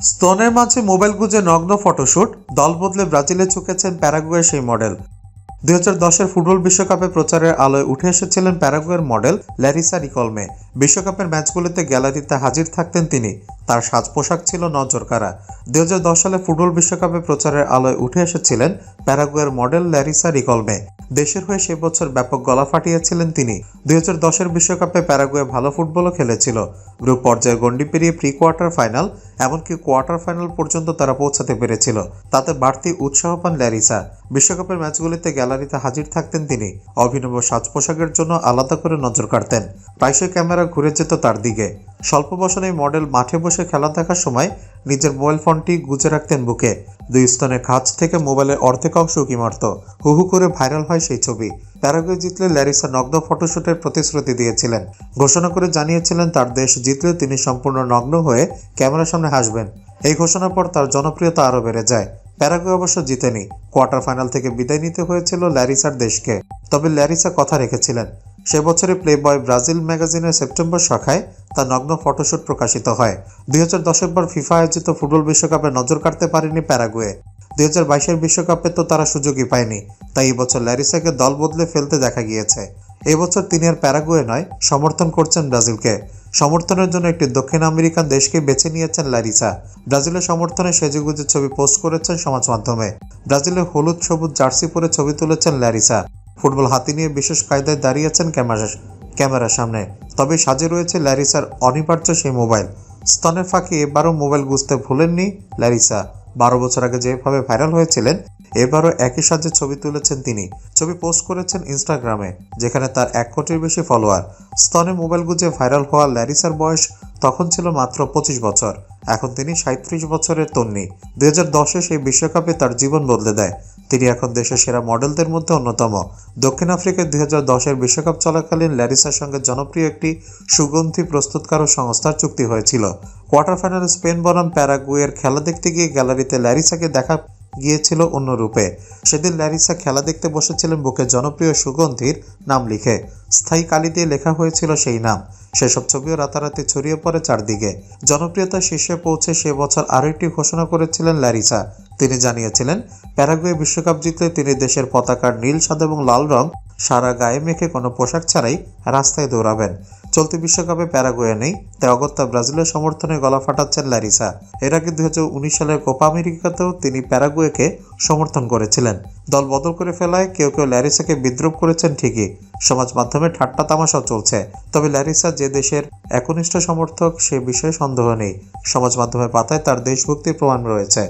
স্তনের মাঝে মোবাইল গুজে নগ্ন ফটোশুট, দল বদলে ব্রাজিলে চুকেছেন প্যারাগুয়ের সেই মডেল। দুই হাজার দশের ফুটবল বিশ্বকাপে প্রচারের আলোয় উঠে এসেছিলেন প্যারাগুয়ের মডেল ল্যারিসা রিকলমে বিশ্বকাপের ম্যাচগুলিতে গ্যালারিতে হাজির থাকতেন তিনি। তার সাজ পোশাক ছিল নজরকাড়া। দুই হাজার দশ সালে ফুটবল বিশ্বকাপে প্রচারের আলোয় উঠে এসেছিলেন প্যারাগুয়ের মডেল ল্যারিসা রিকলমে দেশের হয়ে সে বছর ব্যাপক গলা ফাটিয়েছিলেন তিনি। দুই হাজার দশের বিশ্বকাপে প্যারাগুয়ে ভালো ফুটবলও খেলেছিল। গ্রুপ পর্যায়ে গন্ডি পেরিয়ে প্রি কোয়ার্টার ফাইনাল, এমনকি কোয়ার্টার ফাইনাল পর্যন্ত তারা পৌঁছাতে পেরেছিল। তাতে বাড়তি উৎসাহ পান ল্যারিসা। বিশ্বকাপের ম্যাচগুলিতে গ্যালারিতে হাজির থাকতেন তিনি। অভিনব সাজ পোশাকের জন্য আলাদা করে নজর কাড়তেন। প্রায়শই ক্যামেরা ঘুরে যেত তার দিকে। স্বল্প বসনে মডেল মাঠে বসে খেলা দেখার সময় নিজের মোবাইল ফোনটি গুজে রাখতেন বুকে। দুই স্তনের খাঁজ থেকে মোবাইলের অর্ধেক অংশ উকি মারত। হু হু করে ভাইরাল হয় সেই ছবি। প্যারাগুয়ে জিতলে ল্যারিসা নগ্ন ফটোশুটের প্রতিশ্রুতি দিয়েছিলেন। ঘোষণা করে জানিয়েছিলেন তার দেশ জিতলে তিনি সম্পূর্ণ নগ্ন হয়ে ক্যামেরার সামনে হাসবেন। এই ঘোষণার পর তার জনপ্রিয়তা আরও বেড়ে যায়। প্যারাগুয়ে অবশ্য জিতেনি। কোয়ার্টার ফাইনাল থেকে বিদায় নিতে হয়েছিল ল্যারিসার দেশকে। তবে ল্যারিসা কথা রেখেছিলেন। সে বছরে প্লে বয় ব্রাজিল ম্যাগাজিনের সেপ্টেম্বর শাখায় তার নগ্ন ফটোশুট প্রকাশিত হয়। দুই হাজার দশের পর ফিফা আয়োজিত ফুটবল বিশ্বকাপে নজর কাটতে পারেনি প্যারাগুয়ে। দুই হাজার বাইশের বিশ্বকাপে তো তারা সুযোগই পায়নি, তাই এই বছর ল্যারিসাকে দল বদলে ফেলতে দেখা গিয়েছে। এবছর তিনি আর প্যারাগুয়ে নয়, সমর্থন করছেন ব্রাজিলকে। সমর্থনের জন্য একটি দক্ষিণ আমেরিকান দেশকে বেছে নিয়েছেন ল্যারিসা। ব্রাজিলের সমর্থনে সেজেগুজে ছবি পোস্ট করেছেন সমাজ মাধ্যমে। ব্রাজিলের হলুদ সবুজ জার্সি পরে ছবি তুলেছেন ল্যারিসা। ফুটবল হাতি নিয়ে বিশেষ কায়দায় দাঁড়িয়েছেন ক্যামেরা, ক্যামেরার সামনে। তবে সাজে রয়েছে ল্যারিসার অনিবার্য সেই মোবাইল। স্তনের ফাঁকে এবারও মোবাইল গুজতে ভুলেননি ল্যারিসা। বারো বছর আগে যেভাবে ভাইরাল হয়েছিলেন, এবারও একই সাজে ছবি তুলেছেন তিনি। ছবি পোস্ট করেছেন ইনস্টাগ্রামে, যেখানে তার এক কোটির বেশি ফলোয়ার। স্তনে মোবাইল গুজে ভাইরাল হওয়া ল্যারিসার বয়স তখন ছিল মাত্র পঁচিশ বছর। এখন তিনি সাঁত্রিশ বছরের তন্নি। দুই হাজার দশে সেই বিশ্বকাপে তার জীবন বদলে দেয়। তিনি এখন দেশের সেরা মডেলদের মধ্যে অন্যতম। দক্ষিণ আফ্রিকায় দুই হাজার বিশ্বকাপ চলাকালীন ল্যারিসার সঙ্গে জনপ্রিয় একটি সুগন্ধি প্রস্তুতকারক সংস্থার চুক্তি হয়েছিল। কোয়ার্টার ফাইনালে স্পেন বনাম প্যারাগুয়ের খেলা দেখতে গিয়ে গ্যালারিতে ল্যারিসাকে দেখা গিয়েছিল অন্য রূপে। সেদিন ল্যারিসা খেলা দেখতে বসেছিলেন বুকে জনপ্রিয় সুগন্ধির নাম লিখে। স্থায়ী কালি দিয়ে লেখা হয়েছিল সেই নাম। সেসব ছবিও রাতারাতি ছড়িয়ে পড়ে চারদিকে। জনপ্রিয়তা শীর্ষে পৌঁছে সে বছর আরও একটি ঘোষণা করেছিলেন ল্যারিসা। তিনি জানিয়েছিলেন, প্যারাগুয়ে বিশ্বকাপ জিতলে তিনি দেশের পতাকার নীল, সাদা এবং লাল রং সারা গায়ে মেখে কোনো পোশাক ছাড়াই রাস্তায় দৌড়াবেন। চলতি বিশ্বকাপে প্যারাগুয়ে নেই, তাই অগত্যা ব্রাজিলের সমর্থনে গলা ফাটাচ্ছেন ল্যারিসা। এর আগে দুই সালের কোপা আমেরিকাতেও তিনি প্যারাগুয়েকে সমর্থন করেছিলেন। দল বদল করে ফেলায় কেউ কেউ ল্যারিসাকে বিদ্রুপ করেছেন ঠিকই, সমাজ মাধ্যমে ঠাট্টা তামাশাও চলছে। তবে ল্যারিসা যে দেশের একনিষ্ঠ সমর্থক সে বিষয়ে সন্দেহ নেই, সমাজ মাধ্যমে পাতায় তার দেশভক্তির প্রমাণ রয়েছে।